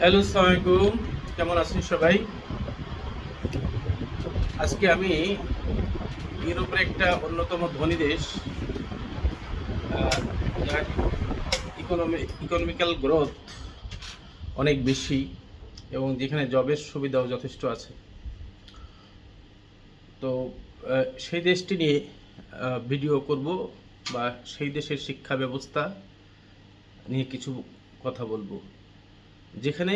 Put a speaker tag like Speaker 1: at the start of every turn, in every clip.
Speaker 1: Hello, সালামালাইকুম। কেমন আছেন সবাই? আজকে আমি ইউরোপের একটা অন্যতম ধনী দেশ যার ইকোনমি ইকোনমিক্যাল গ্রোথ অনেক বেশি এবং যেখানে জবের সুবিধাও যথেষ্ট আছে। তো সেই দেশটি নিয়ে ভিডিও করব বা সেই দেশের শিক্ষা ব্যবস্থা নিয়ে কিছু কথা বলব। যেখানে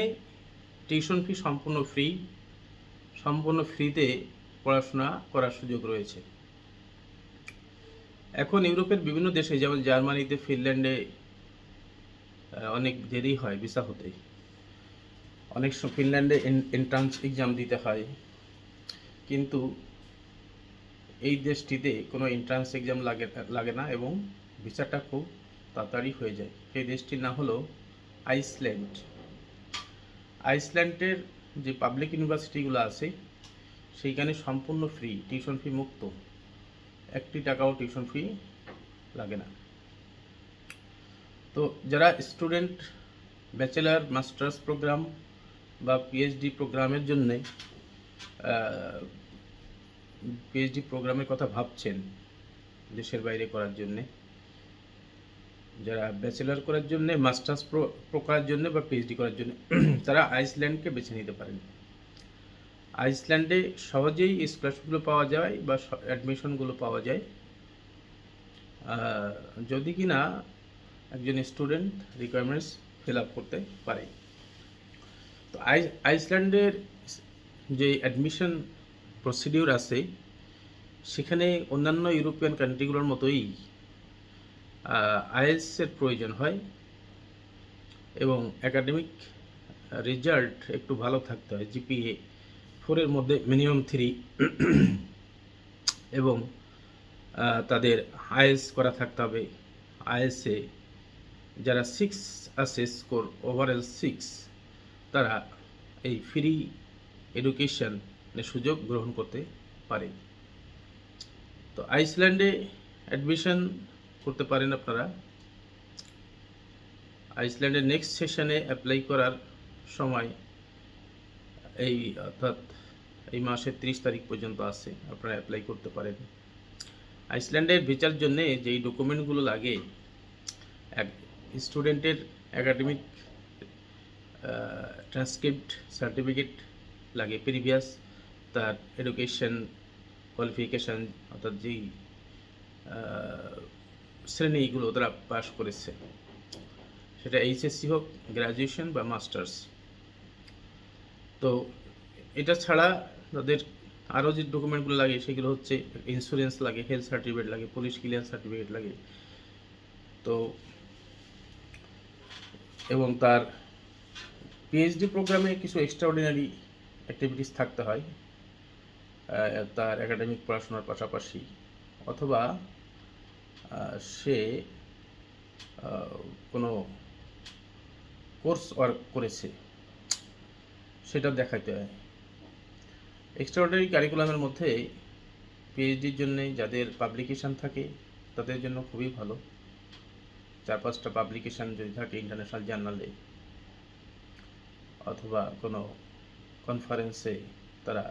Speaker 1: টিউশন ফি সম্পূর্ণ ফ্রি সম্পূর্ণ ফ্রিতে পড়াশোনা করার সুযোগ রয়েছে। এখন ইউরোপের বিভিন্ন দেশে, যেমন জার্মানিতে, ফিনল্যান্ডে অনেক দেরি হয় ভিসা হতে। অনেক সময় ফিনল্যান্ডে এন্ট্রান্স এক্সাম দিতে হয়। কিন্তু এই দেশটিতে কোনো এন্ট্রান্স এক্সাম লাগে লাগে না এবং ভিসাটা খুব তাড়াতাড়ি হয়ে যায়। সেই দেশটির নাম হলো আইসল্যান্ড। আইসল্যান্ডের যে পাবলিক ইউনিভার্সিটিগুলো আছে, সেইখানে সম্পূর্ণ ফ্রি টিউশন ফি মুক্ত। একটি টাকাও টিউশন ফি লাগে না। তো যারা স্টুডেন্ট ব্যাচেলার মাস্টার্স প্রোগ্রাম বা পিএইচডি প্রোগ্রামের জন্যে পিএইচডি প্রোগ্রামের কথা ভাবছেন, দেশের বাইরে করার জন্যে যারা ব্যাচেলার করার জন্য মাস্টার্স প্রো করার জন্য বা পিএইচডি করার জন্য, তারা আইসল্যান্ডকে বেছে নিতে পারেন। আইসল্যান্ডে সহজেই স্কলারশিপগুলো পাওয়া যায় বা অ্যাডমিশনগুলো পাওয়া যায়। যদি কি না একজন স্টুডেন্ট রিকোয়ারমেন্টস ফিল আপ করতে পারে। তো আই আইসল্যান্ডের যে অ্যাডমিশন প্রসিডিউর আছে, সেখানে অন্যান্য ইউরোপিয়ান কান্ট্রিগুলোর মতোই আইএলসের প্রয়োজন হয় এবং একাডেমিক রেজাল্ট একটু ভালো থাকতে হয় জিপিএ ফোরের মধ্যে মিনিমাম থ্রি এবং তাদের আইএস করা থাকতে হবে। আইএসে যারা সিক্স আছে স্কোর ওভারঅল সিক্স তারা এই ফ্রি এডুকেশনের সুযোগ গ্রহণ করতে পারে। তো আইসল্যান্ডে অ্যাডমিশন করতে পারেন আপনারা। আইসল্যান্ডের নেক্সট সেশনে অ্যাপ্লাই করার সময় এই অর্থাৎ এই মাসের ত্রিশ তারিখ পর্যন্ত আছে, আপনারা অ্যাপ্লাই করতে পারেন। আইসল্যান্ডের ভিসার জন্যে যেই ডকুমেন্টগুলো লাগে, এক স্টুডেন্টের অ্যাকাডেমিক ট্রান্সক্রিপ্ট সার্টিফিকেট লাগে প্রিভিয়াস তার এডুকেশন কোয়ালিফিকেশান অর্থাৎ যেই শ্রেণীগুলো তারা পাস করেছে। সেটা এইচএসসি হোক গ্র্যাজুয়েশন বা মাস্টার্স। তো এটা ছাড়া তাদের আরও যে ডকুমেন্টগুলো লাগে, সেগুলো হচ্ছে ইন্স্যুরেন্স লাগে হেলথ সার্টিফিকেট লাগে পুলিশ ক্লিয়ার সার্টিফিকেট লাগে। তো এবং তার পিএইচডি প্রোগ্রামে কিছু এক্সট্রাঅর্ডিনারি অ্যাক্টিভিটিস থাকতে হয় তার একাডেমিক পড়াশোনার পাশাপাশি। অথবা সে কোনো কোর্স ওয়ার্ক করেছে, সেটা দেখাইতে হয়। এক্সট্রাঅর্ডিনারি কারিকুলামের মধ্যে পিএইচডির জন্য যাদের পাবলিকেশান থাকে, তাদের জন্য খুবই ভালো। চার পাঁচটা পাবলিকেশন যদি থাকে ইন্টারন্যাশনাল জার্নালে অথবা কোনো কনফারেন্সে তারা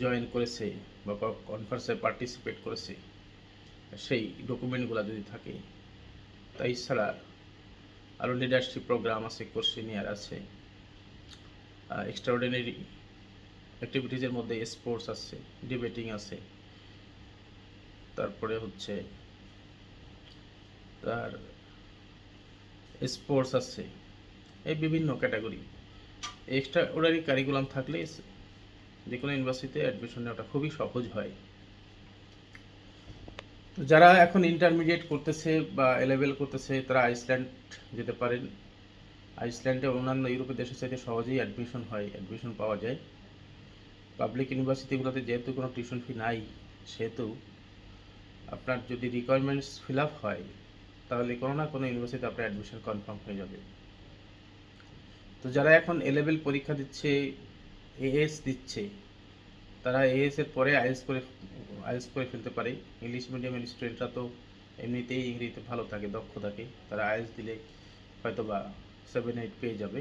Speaker 1: জয়েন করেছে বা কনফারেন্সে পার্টিসিপেট করেছে সেই ডকুমেন্টগুলো যদি থাকে, তাই ছাড়া আরও লিডারশিপ প্রোগ্রাম আছে কোর্সিনিয়ার আছে এক্সট্রাঅর্ডিনারি অ্যাক্টিভিটিজের মধ্যে স্পোর্টস আছে ডিবেটিং আছে, তারপরে হচ্ছে তার স্পোর্টস আছে, এই বিভিন্ন ক্যাটাগরি এক্সট্রা অর্ডারি কারিকুলাম থাকলে যে কোনো ইউনিভার্সিটিতে অ্যাডমিশন নেওয়াটা খুবই সহজ হয়। তো যারা এখন ইন্টারমিডিয়েট করতেছে বা এলেভেল করতেছে, তারা আইসল্যান্ড যেতে পারেন। আইসল্যান্ডে অন্যান্য ইউরোপের দেশের সাথে সহজেই অ্যাডমিশন হয় অ্যাডমিশন পাওয়া যায়। পাবলিক ইউনিভার্সিটিগুলোতে যেহেতু কোনো টিউশন ফি নাই, সেহেতু আপনার যদি রিকোয়ারমেন্টস ফিল আপ হয়, তাহলে কোনো না কোনো ইউনিভার্সিটিতে আপনার অ্যাডমিশন কনফার্ম হয়ে যাবে। তো যারা এখন এ লেভেল পরীক্ষা দিচ্ছে এএস দিচ্ছে তারা এএস এর পরে আইএস করে আইএস করে ফেলতে পারে। ইংলিশ মিডিয়ামের স্টুডেন্টরা তো এমনিতেই ইংরেজিতে ভালো থাকে, দক্ষ থাকে। তারা আইএস দিলে হয়তো বা সেভেন এইট পেয়ে যাবে।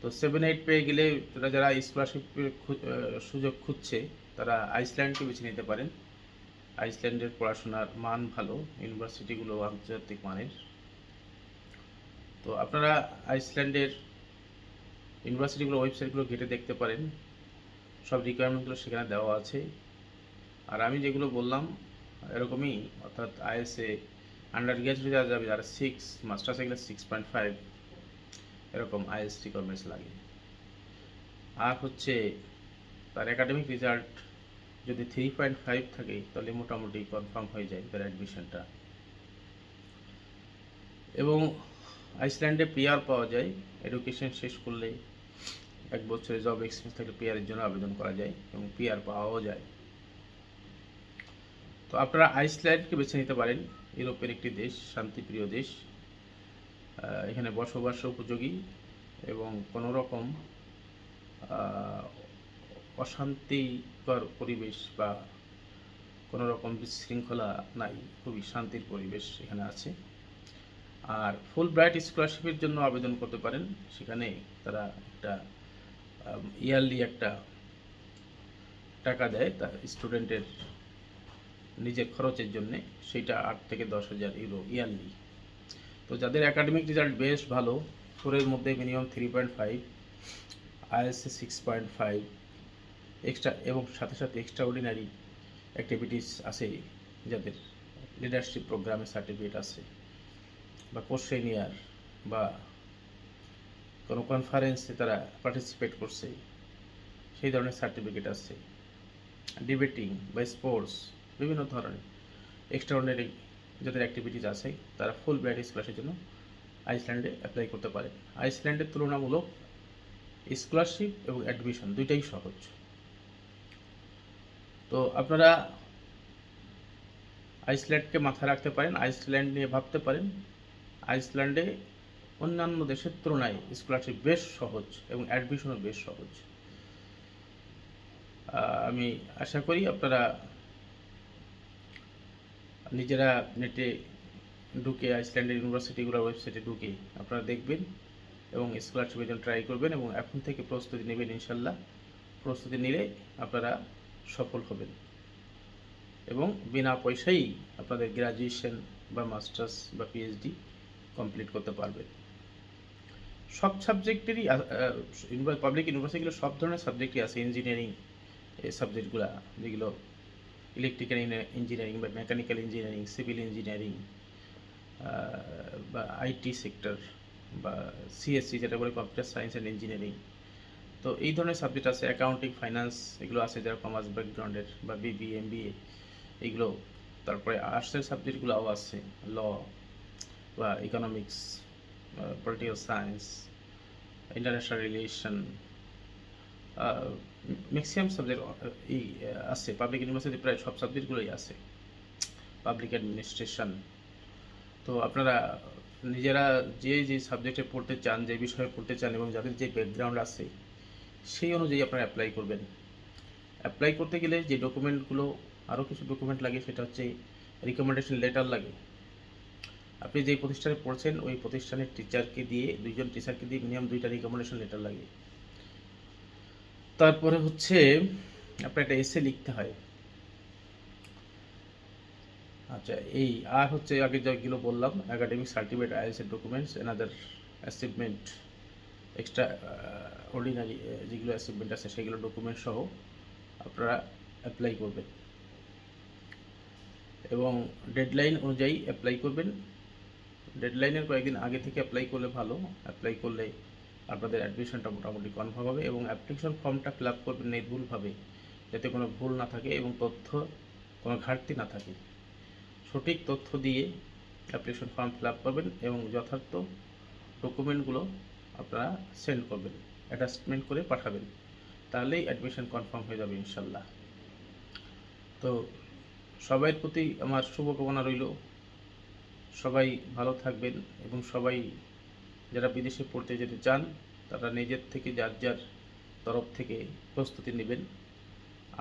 Speaker 1: তো সেভেন এইট পেয়ে গেলে তারা যারা স্কলারশিপ সুযোগ খুঁজছে, তারা আইসল্যান্ডকে বেছে নিতে পারেন। আইসল্যান্ডের পড়াশোনার মান ভালো ইউনিভার্সিটিগুলো আন্তর্জাতিক মানের। তো আপনারা আইসল্যান্ডের ইউনিভার্সিটিগুলো ওয়েবসাইটগুলো ঘেটে দেখতে পারেন। সব রিকোয়ারমেন্টগুলো সেখানে দেওয়া আছে। আর আমি যেগুলো বললাম, এরকমই, অর্থাৎ আইএসএ আন্ডার গ্রাজুয়েট যারা যাবে যারা সিক্স মাস্টার্সে এগুলো সিক্স পয়েন্ট ফাইভ এরকম আইএস রিকোয়ারমেন্টস লাগে। আর হচ্ছে, তার একাডেমিক রেজাল্ট যদি থ্রি পয়েন্ট ফাইভ থাকে, তাহলে মোটামুটি কনফার্ম হয়ে যায় তার অ্যাডমিশনটা এবং আইসল্যান্ডে পিআর পাওয়া যায় এডুকেশন শেষ করলে এক বছরে জব এক্সপিরিয়েন্স থাকলে পিআরের জন্য আবেদন করা যায় এবং পিআর পাওয়াও যায়। তো আপনারা আইসল্যান্ডকে বেছে নিতে পারেন। ইউরোপের একটি দেশ, শান্তিপ্রিয় দেশ। এখানে বসবাস উপযোগী এবং কোনো রকম অশান্তিকর পরিবেশ বা কোনো রকম বিশৃঙ্খলা নাই। খুবই শান্তির পরিবেশ এখানে আছে। আর ফুল ব্রাইট স্কলারশিপের জন্য আবেদন করতে পারেন। সেখানে তারা একটা ইয়ারলি একটা টাকা দেয় তার স্টুডেন্টের নিজের খরচের জন্য, সেইটা আট থেকে দশ হাজার ইউরো ইয়ারলি। তো যাদের একাডেমিক রেজাল্ট বেশ ভালো ফোরের মধ্যে মিনিমাম থ্রি পয়েন্ট ফাইভ আইএসএ সিক্স পয়েন্ট ফাইভ এক্সট্রা এবং সাথে সাথে এক্সট্রা অর্ডিনারি অ্যাক্টিভিটিস আছে যাদের লিডারশিপ প্রোগ্রামে সার্টিফিকেট আছে, বা কোশ্চেনিয়ার বা কোনো কনফারেন্সে তারা পার্টিসিপেট করছে, সেই ধরনের সার্টিফিকেট আছে ডিবেটিং বা স্পোর্টস বিভিন্ন ধরনের এক্সট্রাঅর্ডিনারি যাদের অ্যাক্টিভিটিস আছে, তারা ফুল ব্রাইট স্কলারশিপের জন্য আইসল্যান্ডে অ্যাপ্লাই করতে পারেন আইসল্যান্ডের তুলনামূলক স্কলারশিপ এবং অ্যাডমিশন দুইটাই সহজ। তো আপনারা আইসল্যান্ডকে মাথায় রাখতে পারেন আইসল্যান্ড নিয়ে ভাবতে পারেন। আইসল্যান্ডে অন্যান্য দেশের তুলনায় স্কলারশিপ বেশ সহজ এবং অ্যাডমিশনও বেশ সহজ। আমি আশা করি আপনারা নিজেরা নেটে ঢুকে আইসল্যান্ডের ইউনিভার্সিটিগুলোর ওয়েবসাইটে ঢুকে আপনারা দেখবেন এবং স্কলারশিপের জন্য ট্রাই করবেন এবং এখন থেকে প্রস্তুতি নেবেন ইনশাল্লাহ। প্রস্তুতি নিলে আপনারা সফল হবেন। এবং বিনা পয়সায় আপনাদের গ্র্যাজুয়েশন বা মাস্টার্স বা পিএইচডি কমপ্লিট করতে পারবেন। সব সাবজেক্টেরই পাবলিক ইউনিভার্সিটিগুলো সব ধরনের সাবজেক্টই আছে ইঞ্জিনিয়ারিং সাবজেক্টগুলো যেগুলো ইলেকট্রিক্যাল ইঞ্জিনিয়ারিং বা মেকানিক্যাল ইঞ্জিনিয়ারিং সিভিল ইঞ্জিনিয়ারিং বা আইটি সেক্টর বা সিএসসি যেটা বলে কম্পিউটার সায়েন্স অ্যান্ড ইঞ্জিনিয়ারিং তো এই ধরনের সাবজেক্ট আছে অ্যাকাউন্টিং ফাইন্যান্স এগুলো আছে, যারা কমার্স ব্যাকগ্রাউন্ডের বা বিবি এমবিএ এগুলো। তারপরে আর্টসের সাবজেক্টগুলোও আছে ল বা economics political science international relation maximum subject এই আছে পাবলিক ইউনিভার্সিটি প্রায় সব সাবজেক্টগুলোই আছে পাবলিক অ্যাডমিনিস্ট্রেশন তো আপনারা নিজেরা যে যে সাবজেক্টে পড়তে চান, যে বিষয়ে পড়তে চান এবং যাদের যে ব্যাকগ্রাউন্ড আছে, সেই অনুযায়ী আপনারা অ্যাপ্লাই করবেন। অ্যাপ্লাই করতে গেলে যে ডকুমেন্টগুলো আরও কিছু ডকুমেন্ট লাগে, সেটা হচ্ছে রিকমেন্ডেশন লেটার লাগে। আপনি যে প্রতিষ্ঠানে পড়ছেন, ওই প্রতিষ্ঠানের টিচারকে দিয়ে, দুইজন টিচারকে দিয়ে মিনিমাম দুইটা রিকমেন্ডেশন লেটার লাগে। তারপরে হচ্ছে আপনার একটা এসে লিখতে হয়। আচ্ছা এই, আর হচ্ছে আগে যেগুলো বললাম একাডেমিক সার্টিফিকেট আইএসএ documents another achievement extraordinary যেগুলো অ্যাচিভমেন্ট আছে, সেগুলো ডকুমেন্ট সহ আপনারা অ্যাপ্লাই করবেন। এবং ডেডলাইন অনুযায়ী অ্যাপ্লাই করবেন। ডেডলাইনের কয়েকদিন আগে থেকে অ্যাপ্লাই করলে ভালো। অ্যাপ্লাই করলে আপনাদের অ্যাডমিশনটা মোটামুটি কনফার্ম হবে এবং অ্যাপ্লিকেশন ফর্মটা ফিল আপ করবেন নির্ভুলভাবে, যাতে কোনো ভুল না থাকে এবং তথ্য কোনো ঘাটতি না থাকে। সঠিক তথ্য দিয়ে অ্যাপ্লিকেশন ফর্ম ফিল আপ করবেন এবং যথার্থ ডকুমেন্টগুলো আপনারা সেন্ড করবেন অ্যাটাচমেন্ট করে পাঠাবেন। তাহলেই অ্যাডমিশন কনফার্ম হয়ে যাবে ইনশাল্লাহ। তো সবাই প্রতি আমার শুভকামনা রইল। সবাই ভালো থাকবেন এবং সবাই যারা বিদেশে পড়তে যেতে চান, তারা নিজের থেকে যার যার তরফ থেকে প্রস্তুতি নেবেন।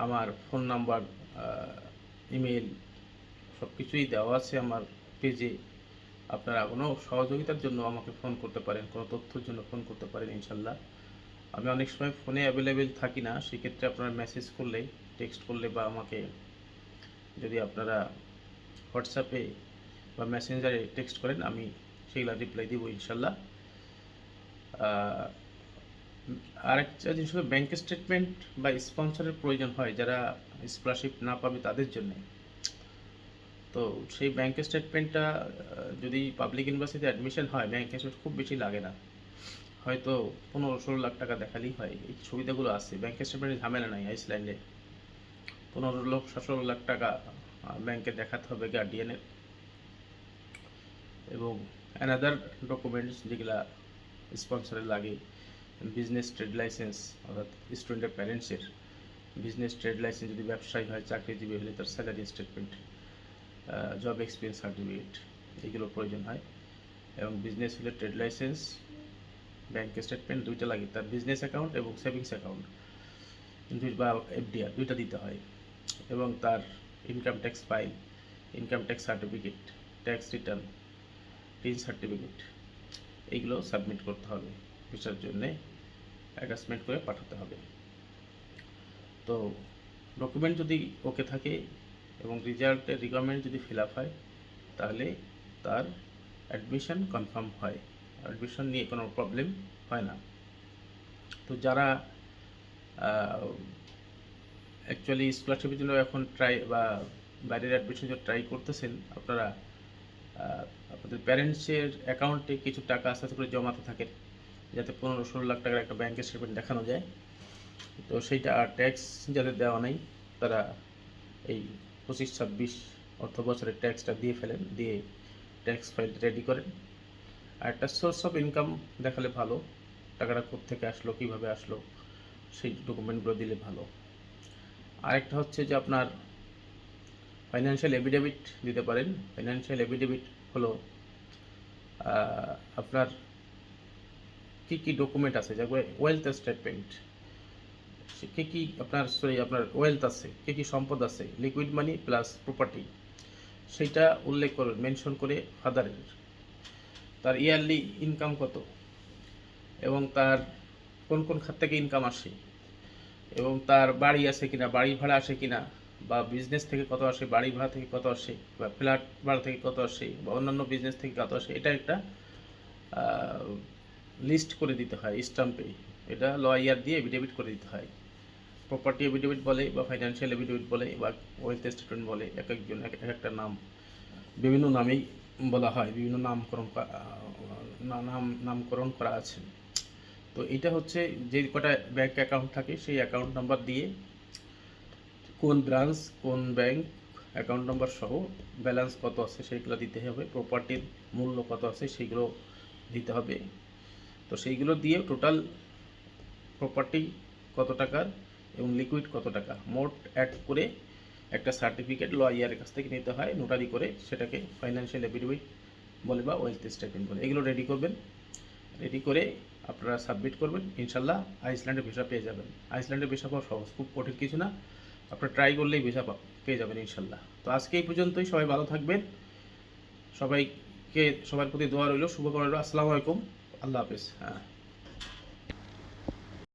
Speaker 1: আমার ফোন নাম্বার ইমেল সব কিছুই দেওয়া আছে আমার পেজে। আপনারা কোনো সহযোগিতার জন্য আমাকে ফোন করতে পারেন, কোনো তথ্যর জন্য ফোন করতে পারেন ইনশাল্লাহ। আমি অনেক সময় ফোনে অ্যাভেলেবেল থাকি না, সেক্ষেত্রে আপনারা মেসেজ করলে, টেক্সট করলে বা আমাকে যদি আপনারা হোয়াটসঅ্যাপে বা মেসেঞ্জারে টেক্সট করেন, আমি সেইগুলো রিপ্লাই দিব ইনশাল্লাহ। আরেকটা জিনিস হলো ব্যাংক স্টেটমেন্ট বা স্পন্সরের প্রয়োজন হয় যারা স্কলারশিপ না পাবে তাদের জন্য। তো সেই ব্যাংক স্টেটমেন্টটা যদি পাবলিক ইউনিভার্সিটিতে অ্যাডমিশন হয় ব্যাংক স্টেটমেন্ট খুব বেশি লাগে না। হয়তো পনেরো ষোলো লাখ টাকা দেখালেই হয়। এই সুবিধাগুলো আছে। ব্যাংক স্টেটমেন্টের ঝামেলা নাই আইসল্যান্ডে পনেরো লাখ সতেরো লাখ টাকা ব্যাংকে দেখাতে হবে গার্ডিয়ানের এবং অ্যানাদার ডকুমেন্টস যেগুলা স্পন্সরের লাগে বিজনেস ট্রেড লাইসেন্স অর্থাৎ স্টুডেন্টের প্যারেন্টসের বিজনেস ট্রেড লাইসেন্স যদি ব্যবসায়ী হয়, চাকরিজীবী হলে তার salary statement job experience certificate এগুলো প্রয়োজন হয়। এবং বিজনেস হলে ট্রেড লাইসেন্স ব্যাংক স্টেটমেন্ট দুইটা লাগে, তার বিজনেস অ্যাকাউন্ট এবং সেভিংস অ্যাকাউন্ট দুই বা এফডিআর দুইটা দিতে হয়। এবং তার income tax file income tax certificate tax return TIN certificate, এইগুলো সাবমিট করতে হবে। ভিসার জন্য অ্যাটাচমেন্ট করে পাঠাতে হবে। তো ডকুমেন্ট যদি ওকে থাকে এবং রেজাল্টের রিকোয়ারমেন্ট যদি ফিল আপ হয়, তাহলে তার অ্যাডমিশন কনফার্ম হয়। অ্যাডমিশন নিয়ে কোনো প্রবলেম হয় না। তো যারা অ্যাকচুয়ালি স্কলারশিপের জন্য এখন ট্রাই বা বাইরের অ্যাডমিশন ট্রাই করতেছেন, আপনারা আপনাদের প্যারেন্টসের অ্যাকাউন্টে কিছু টাকা আস্তে আস্তে করে জমাতে থাকে, যাতে পনেরো ষোলো লাখ টাকার একটা ব্যাংক স্টেটমেন্ট দেখানো যায়। তো সেইটা আর ট্যাক্স যাদের দেওয়া নেই, তারা এই পঁচিশ, ছাব্বিশ অর্থ বছরের ট্যাক্সটা দিয়ে ফেলেন, দিয়ে ট্যাক্স ফাইল রেডি করেন। আর একটা সোর্স অফ ইনকাম দেখালে ভালো, টাকাটা থেকে আসলো, কীভাবে আসলো, সেই ডকুমেন্টগুলো দিলে ভালো। আরেকটা হচ্ছে যে আপনার ফাইন্যান্সিয়াল এফিডেভিট দিতে পারেন। ফাইন্যান্সিয়াল এফিডেভিট হলো আপনার কি কি ডকুমেন্ট আছে? যেগুলো ওয়েলথ স্টেটমেন্ট কি কি আপনার সরি আপনার ওয়েলথ আছে, কি কি সম্পদ আছে লিকুইড মানি প্লাস প্রপার্টি সেটা উল্লেখ করুন মেনশন করে ফাদারের তার ইয়ারলি ইনকাম কত? এবং তার কোন কোন খাত থেকে ইনকাম আসে? এবং তার বাড়ি আছে কিনা, বাড়ি ভাড়া আসে কিনা? বা বিজনেস থেকে কত আসে, বাড়ি ভাড়া থেকে কত আসে, বা ফ্ল্যাট ভাড়া থেকে কত আসে, বা অন্যান্য বিজনেস থেকে কত আসে, এটা একটা লিস্ট করে দিতে হয় স্টাম্পে এটা লয়ার দিয়ে এভিডেভিট করে দিতে হয়। প্রপার্টি এভিডেভিট বলে, বা ফাইন্যান্সিয়াল এভিডেভিট বলে, বা ওয়েলথ স্টেটমেন্ট বলে, এক একজন, এক এক একটা নাম। বিভিন্ন নামেই বলা হয়, বিভিন্ন নামকরণ করা- নাম, নামকরণ করা আছে। তো এটা হচ্ছে যে কটা ব্যাংক অ্যাকাউন্ট থাকে, সেই অ্যাকাউন্ট নাম্বার দিয়ে কোন ব্রাঞ্চ কোন ব্যাংক অ্যাকাউন্ট নাম্বার সহ ব্যালেন্স কত আছে সেইগুলো দিতে হবে প্রপার্টির মূল্য কত আছে সেইগুলো দিতে হবে। তো সেইগুলো দিয়ে টোটাল প্রপার্টি কত টাকার এবং লিকুইড কত টাকা, মোট অ্যাড করে একটা সার্টিফিকেট লয়ারের কাছ থেকে নিতে হয় নোটারি করে সেটাকে ফাইন্যান্সিয়াল এফিডেভিট বলে বা ওয়েলথ স্টেটমেন্ট বলে। এগুলো রেডি করবেন রেডি করে আপনারা সাবমিট করবেন, ইনশাল্লাহ আইসল্যান্ডের ভিসা পেয়ে যাবেন। আইসল্যান্ডের ভিসা পাওয়া সহজ, খুব কঠিন কিছু না। আপনারা ট্রাই করলেই ভিসা পেয়ে যাবেন ইনশাল্লাহ। তো আজকে এই পর্যন্তই, সবাই ভালো থাকবেন। সবাইকে, সবার প্রতি দোয়া রইল, শুভকামনা আসসালামু আলাইকুম। আল্লাহ হাফিজ। হ্যাঁ।